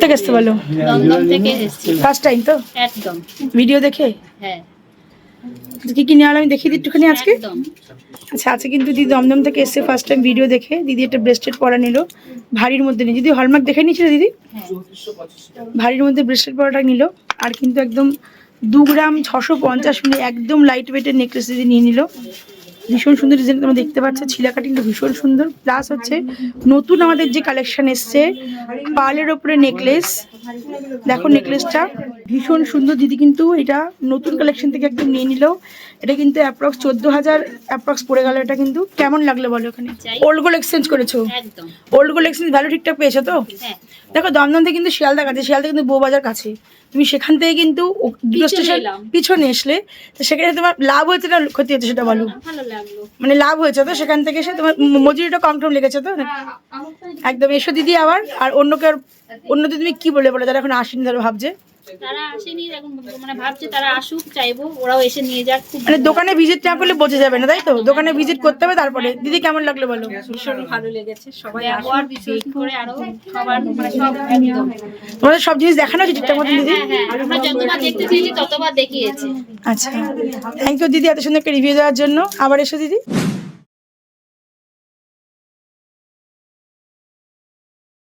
কোথেকে আসতে বলো? দমদম থেকে এসেছি। ফার্স্ট টাইম তো? একদম। ভিডিও দেখে? হ্যাঁ। কি কি নিয়ে আমি দেখিয়ে দিই একটুখানি আজকে? আচ্ছা আজকে কিন্তু দিদি দমদম থেকে এসে ফার্স্ট টাইম ভিডিও দেখে। দিদি একটা ব্রেসলেট পরা নিল। ভারীর মধ্যে নিয়ে দিদি হলমার্ক দেখে নিয়েছিল দিদি? হ্যাঁ। ভারীর মধ্যে ব্রেসলেট পরাটা নিল। আর কিন্তু একদম দু গ্রাম ছশো পঞ্চাশ মিলি একদম লাইট ওয়েটের নেকলেস দিদি নিয়ে নিল। ভীষণ সুন্দর ডিজাইন তোমরা দেখতে পাচ্ছ। ছিলা কাটিংটা ভীষণ সুন্দর। প্লাস হচ্ছে নতুন আমাদের যে কালেকশন এসছে, পালের ওপরে নেকলেস দেখো নেকলেসটা ভীষণ সুন্দর দিদি কিন্তু এটা নতুন কালেকশন থেকে একদম নিয়ে নিল। এটা কিন্তু অ্যাপ্রক্স চোদ্দ হাজার অ্যাপ্রক্স পড়ে গেল। এটা কিন্তু কেমন লাগল বলো ওখানে। ওল্ড গোল্ড এক্সচেঞ্জ করেছ? একদম। ওল্ড গোল্ড এক্সচেঞ্জ ভ্যালু ঠিকঠাক পেয়েছ তো? হ্যাঁ। দেখো দমদম থেকে কিন্তু শিয়ালদা কাছে শিয়ালদা কিন্তু বউবাজার কাছে। তুমি সেখান থেকে কিন্তু দুটো পিছনে স্টেশন পিছনে আসলে তো সেখানে তোমার লাভ হয়েছে না ক্ষতি হয়েছে সেটা বলো? মানে লাভ হয়েছে তো সেখান থেকে এসে তোমার মজুরিটা কম টম লেগেছে তো? একদম এসো দিদি আবার আর অন্যকে আর অন্যদের তুমি কি বলে বলো? যারা এখন আসেনি ধরো ভাবছে। তারা আসেনি এখন মানে ভাবছে তারা আসুক চাইব ওরাও এসে নিয়ে যাক মানে দোকানে ভিজিট না করলে বোঝা যাবে না তাই তো? দোকানে ভিজিট করতে হবে তারপরে। দিদি কেমন লাগল বলো? ভীষণ ভালো লেগেছে সবাই বিশেষ করে আরও সবার মানে সব তোমাদের সব জিনিস দেখানো হচ্ছে ঠিকঠাক মতো দিদি? হ্যাঁ হ্যাঁ আমরা যতবার দেখতে চেয়েছি ততবার দেখিয়েছি। আচ্ছা। থ্যাংক ইউ দিদি এত সুন্দর একটা রিভিউ দেওয়ার জন্য। আবার এসো দিদি।